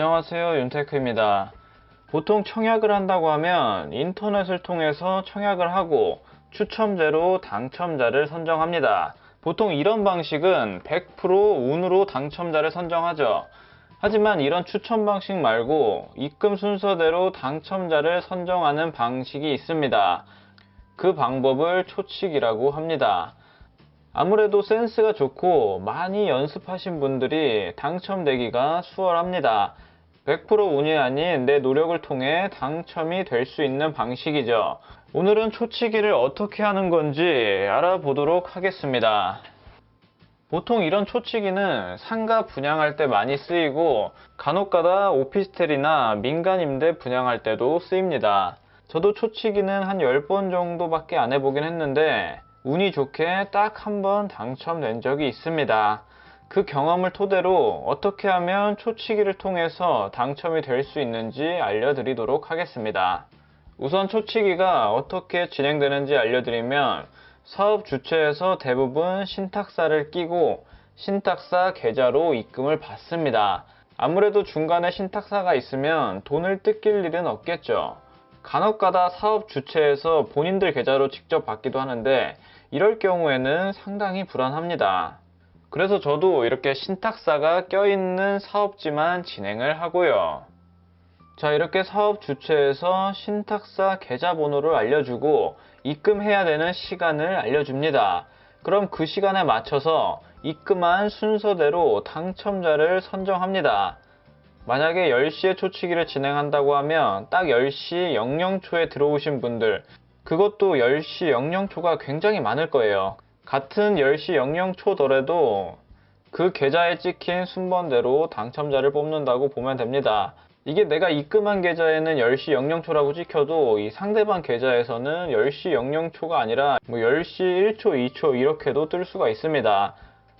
안녕하세요 윤테크입니다. 보통 청약을 한다고 하면 인터넷을 통해서 청약을 하고 추첨제로 당첨자를 선정합니다. 보통 이런 방식은 100% 운으로 당첨자를 선정하죠. 하지만 이런 추첨 방식 말고 입금 순서대로 당첨자를 선정하는 방식이 있습니다. 그 방법을 초칙이라고 합니다. 아무래도 센스가 좋고 많이 연습하신 분들이 당첨되기가 수월합니다. 100% 운이 아닌 내 노력을 통해 당첨이 될 수 있는 방식이죠. 오늘은 초치기를 어떻게 하는 건지 알아보도록 하겠습니다. 보통 이런 초치기는 상가 분양할 때 많이 쓰이고 간혹가다 오피스텔이나 민간 임대 분양할 때도 쓰입니다. 저도 초치기는 한 10번 정도밖에 안 해보긴 했는데 운이 좋게 딱 한 번 당첨된 적이 있습니다. 그 경험을 토대로 어떻게 하면 초치기를 통해서 당첨이 될 수 있는지 알려드리도록 하겠습니다. 우선 초치기가 어떻게 진행되는지 알려드리면 사업 주체에서 대부분 신탁사를 끼고 신탁사 계좌로 입금을 받습니다. 아무래도 중간에 신탁사가 있으면 돈을 뜯길 일은 없겠죠. 간혹가다 사업 주체에서 본인들 계좌로 직접 받기도 하는데 이럴 경우에는 상당히 불안합니다. 그래서 저도 이렇게 신탁사가 껴있는 사업지만 진행을 하고요. 자, 이렇게 사업 주체에서 신탁사 계좌번호를 알려주고 입금해야 되는 시간을 알려줍니다. 그럼 그 시간에 맞춰서 입금한 순서대로 당첨자를 선정합니다. 만약에 10시에 초치기를 진행한다고 하면 딱 10시 00초에 들어오신 분들, 그것도 10시 00초가 굉장히 많을 거예요. 같은 10시 00 초더라도 그 계좌에 찍힌 순번대로 당첨자를 뽑는다고 보면 됩니다. 이게 내가 입금한 계좌에는 10시 00초라고 찍혀도 이 상대방 계좌에서는 10시 00초가 아니라 뭐 10시 1초, 2초 이렇게도 뜰 수가 있습니다.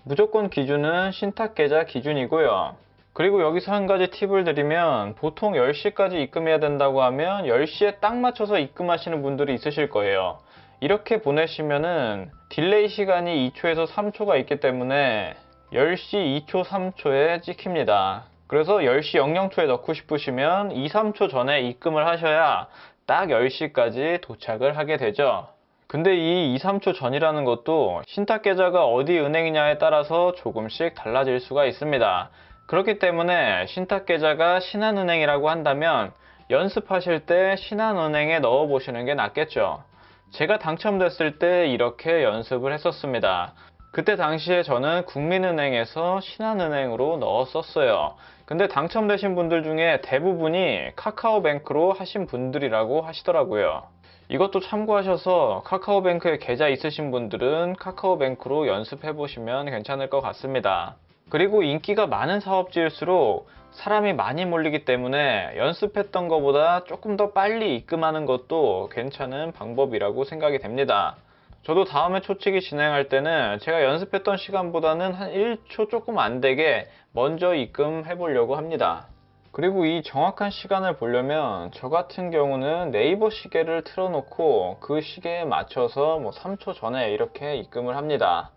무조건 기준은 신탁 계좌 기준이고요. 그리고 여기서 한 가지 팁을 드리면 보통 10시까지 입금해야 된다고 하면 10시에 딱 맞춰서 입금하시는 분들이 있으실 거예요. 이렇게 보내시면은 딜레이 시간이 2초에서 3초가 있기 때문에 10시 2초 3초에 찍힙니다. 그래서 10시 00초에 넣고 싶으시면 2, 3초 전에 입금을 하셔야 딱 10시까지 도착을 하게 되죠. 근데 이 2, 3초 전이라는 것도 신탁 계좌가 어디 은행이냐에 따라서 조금씩 달라질 수가 있습니다. 그렇기 때문에 신탁 계좌가 신한은행이라고 한다면 연습하실 때 신한은행에 넣어 보시는 게 낫겠죠. 제가 당첨됐을 때 이렇게 연습을 했었습니다. 그때 당시에 저는 국민은행에서 신한은행으로 넣었었어요. 근데 당첨되신 분들 중에 대부분이 카카오뱅크로 하신 분들이라고 하시더라고요. 이것도 참고하셔서 카카오뱅크에 계좌 있으신 분들은 카카오뱅크로 연습해 보시면 괜찮을 것 같습니다. 그리고 인기가 많은 사업지일수록 사람이 많이 몰리기 때문에 연습했던 것보다 조금 더 빨리 입금하는 것도 괜찮은 방법이라고 생각이 됩니다. 저도 다음에 초치기 진행할 때는 제가 연습했던 시간보다는 한 1초 조금 안 되게 먼저 입금해 보려고 합니다. 그리고 이 정확한 시간을 보려면 저 같은 경우는 네이버 시계를 틀어놓고 그 시계에 맞춰서 뭐 3초 전에 이렇게 입금을 합니다.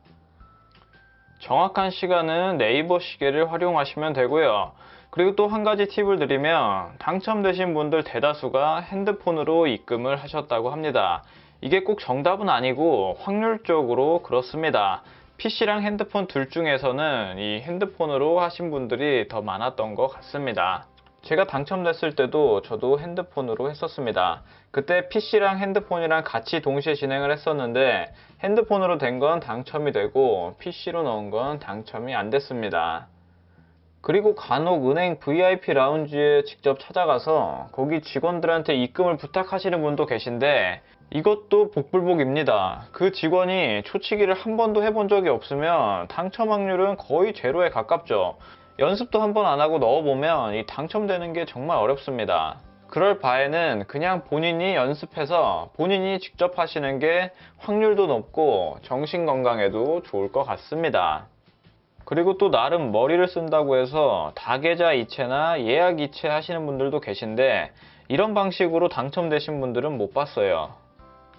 정확한 시간은 네이버 시계를 활용하시면 되고요. 그리고 또 한 가지 팁을 드리면 당첨되신 분들 대다수가 핸드폰으로 입금을 하셨다고 합니다. 이게 꼭 정답은 아니고 확률적으로 그렇습니다. PC랑 핸드폰 둘 중에서는 이 핸드폰으로 하신 분들이 더 많았던 것 같습니다. 제가 당첨됐을 때도 저도 핸드폰으로 했었습니다. 그때 PC랑 핸드폰이랑 같이 동시에 진행을 했었는데 핸드폰으로 된 건 당첨이 되고 PC로 넣은 건 당첨이 안 됐습니다. 그리고 간혹 은행 VIP 라운지에 직접 찾아가서 거기 직원들한테 입금을 부탁하시는 분도 계신데 이것도 복불복입니다. 그 직원이 초치기를 한 번도 해본 적이 없으면 당첨 확률은 거의 제로에 가깝죠. 연습도 한번 안 하고 넣어보면 이 당첨되는 게 정말 어렵습니다. 그럴 바에는 그냥 본인이 연습해서 본인이 직접 하시는 게 확률도 높고 정신 건강에도 좋을 것 같습니다. 그리고 또 나름 머리를 쓴다고 해서 다계좌 이체나 예약 이체 하시는 분들도 계신데 이런 방식으로 당첨되신 분들은 못 봤어요.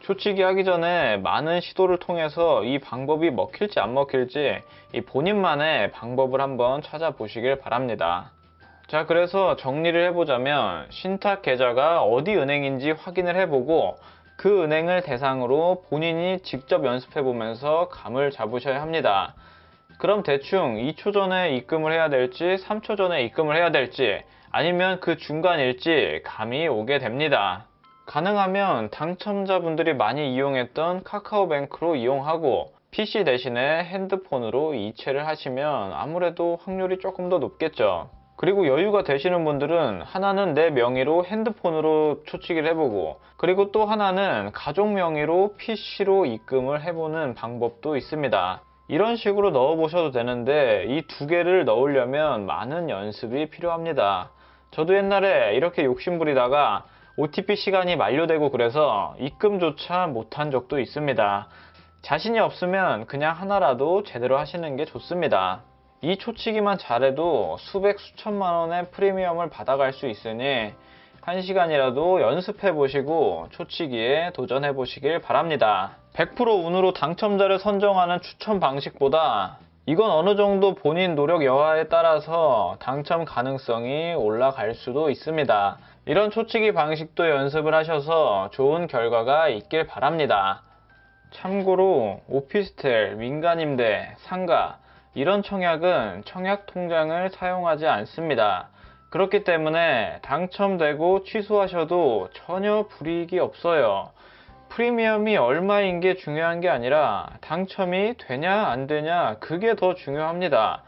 초치기 하기 전에 많은 시도를 통해서 이 방법이 먹힐지 안 먹힐지 이 본인만의 방법을 한번 찾아보시길 바랍니다. 자, 그래서 정리를 해보자면 신탁 계좌가 어디 은행인지 확인을 해보고 그 은행을 대상으로 본인이 직접 연습해 보면서 감을 잡으셔야 합니다. 그럼 대충 2초 전에 입금을 해야 될지 3초 전에 입금을 해야 될지 아니면 그 중간일지 감이 오게 됩니다. 가능하면 당첨자분들이 많이 이용했던 카카오뱅크로 이용하고 PC 대신에 핸드폰으로 이체를 하시면 아무래도 확률이 조금 더 높겠죠. 그리고 여유가 되시는 분들은 하나는 내 명의로 핸드폰으로 초치기를 해보고 그리고 또 하나는 가족 명의로 PC로 입금을 해보는 방법도 있습니다. 이런 식으로 넣어 보셔도 되는데 이 두 개를 넣으려면 많은 연습이 필요합니다. 저도 옛날에 이렇게 욕심부리다가 OTP 시간이 만료되고 그래서 입금조차 못한 적도 있습니다. 자신이 없으면 그냥 하나라도 제대로 하시는 게 좋습니다. 이 초치기만 잘해도 수백 수천만 원의 프리미엄을 받아갈 수 있으니 한 시간이라도 연습해 보시고 초치기에 도전해 보시길 바랍니다. 100% 운으로 당첨자를 선정하는 추천 방식보다 이건 어느 정도 본인 노력 여하에 따라서 당첨 가능성이 올라갈 수도 있습니다. 이런 초치기 방식도 연습을 하셔서 좋은 결과가 있길 바랍니다. 참고로 오피스텔, 민간임대, 상가 이런 청약은 청약 통장을 사용하지 않습니다. 그렇기 때문에 당첨되고 취소하셔도 전혀 불이익이 없어요. 프리미엄이 얼마인 게 중요한 게 아니라 당첨이 되냐 안 되냐 그게 더 중요합니다.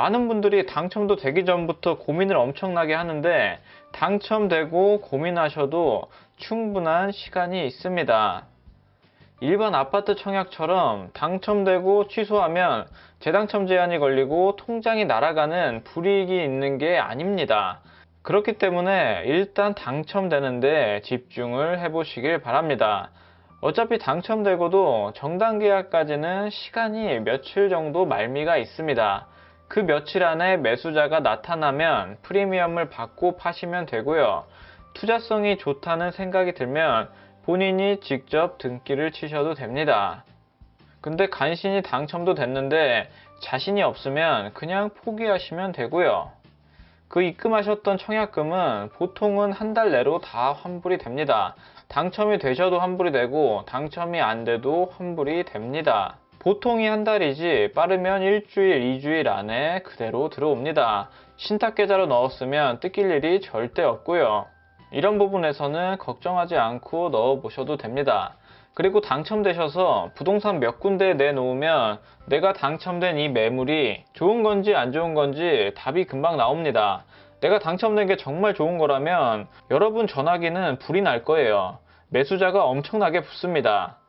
많은 분들이 당첨도 되기 전부터 고민을 엄청나게 하는데 당첨되고 고민하셔도 충분한 시간이 있습니다. 일반 아파트 청약처럼 당첨되고 취소하면 재당첨 제한이 걸리고 통장이 날아가는 불이익이 있는 게 아닙니다. 그렇기 때문에 일단 당첨되는데 집중을 해보시길 바랍니다. 어차피 당첨되고도 정당 계약까지는 시간이 며칠 정도 말미가 있습니다. 그 며칠 안에 매수자가 나타나면 프리미엄을 받고 파시면 되고요. 투자성이 좋다는 생각이 들면 본인이 직접 등기를 치셔도 됩니다. 근데 간신히 당첨도 됐는데 자신이 없으면 그냥 포기하시면 되고요. 그 입금하셨던 청약금은 보통은 한 달 내로 다 환불이 됩니다. 당첨이 되셔도 환불이 되고 당첨이 안 돼도 환불이 됩니다. 보통이 한 달이지 빠르면 일주일, 이주일 안에 그대로 들어옵니다. 신탁계좌로 넣었으면 뜯길 일이 절대 없고요. 이런 부분에서는 걱정하지 않고 넣어 보셔도 됩니다. 그리고 당첨되셔서 부동산 몇 군데 내놓으면 내가 당첨된 이 매물이 좋은 건지 안 좋은 건지 답이 금방 나옵니다. 내가 당첨된 게 정말 좋은 거라면 여러분 전화기는 불이 날 거예요. 매수자가 엄청나게 붙습니다.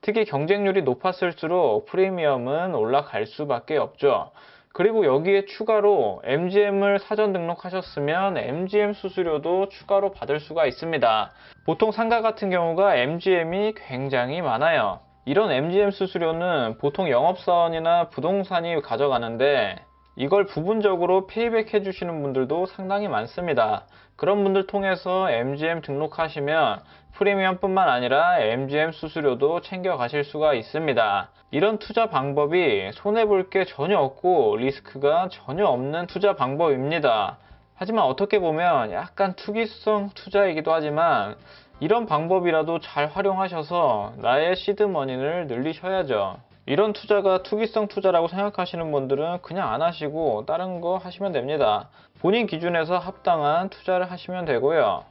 특히 경쟁률이 높았을수록 프리미엄은 올라갈 수밖에 없죠. 그리고 여기에 추가로 MGM을 사전 등록하셨으면 MGM 수수료도 추가로 받을 수가 있습니다. 보통 상가 같은 경우가 MGM이 굉장히 많아요. 이런 MGM 수수료는 보통 영업사원이나 부동산이 가져가는데 이걸 부분적으로 페이백 해주시는 분들도 상당히 많습니다. 그런 분들 통해서 MGM 등록하시면 프리미엄뿐만 아니라 MGM 수수료도 챙겨 가실 수가 있습니다. 이런 투자 방법이 손해볼 게 전혀 없고 리스크가 전혀 없는 투자 방법입니다. 하지만 어떻게 보면 약간 투기성 투자이기도 하지만 이런 방법이라도 잘 활용하셔서 나의 시드머니를 늘리셔야죠. 이런 투자가 투기성 투자라고 생각하시는 분들은 그냥 안 하시고 다른 거 하시면 됩니다. 본인 기준에서 합당한 투자를 하시면 되고요.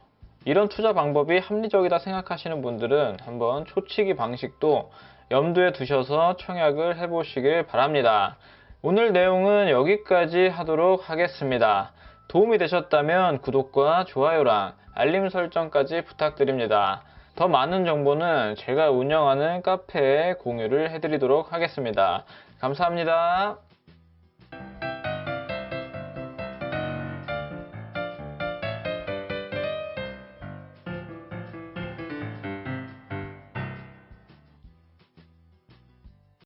이런 투자 방법이 합리적이다 생각하시는 분들은 한번 초치기 방식도 염두에 두셔서 청약을 해보시길 바랍니다. 오늘 내용은 여기까지 하도록 하겠습니다. 도움이 되셨다면 구독과 좋아요랑 알림 설정까지 부탁드립니다. 더 많은 정보는 제가 운영하는 카페에 공유를 해드리도록 하겠습니다. 감사합니다.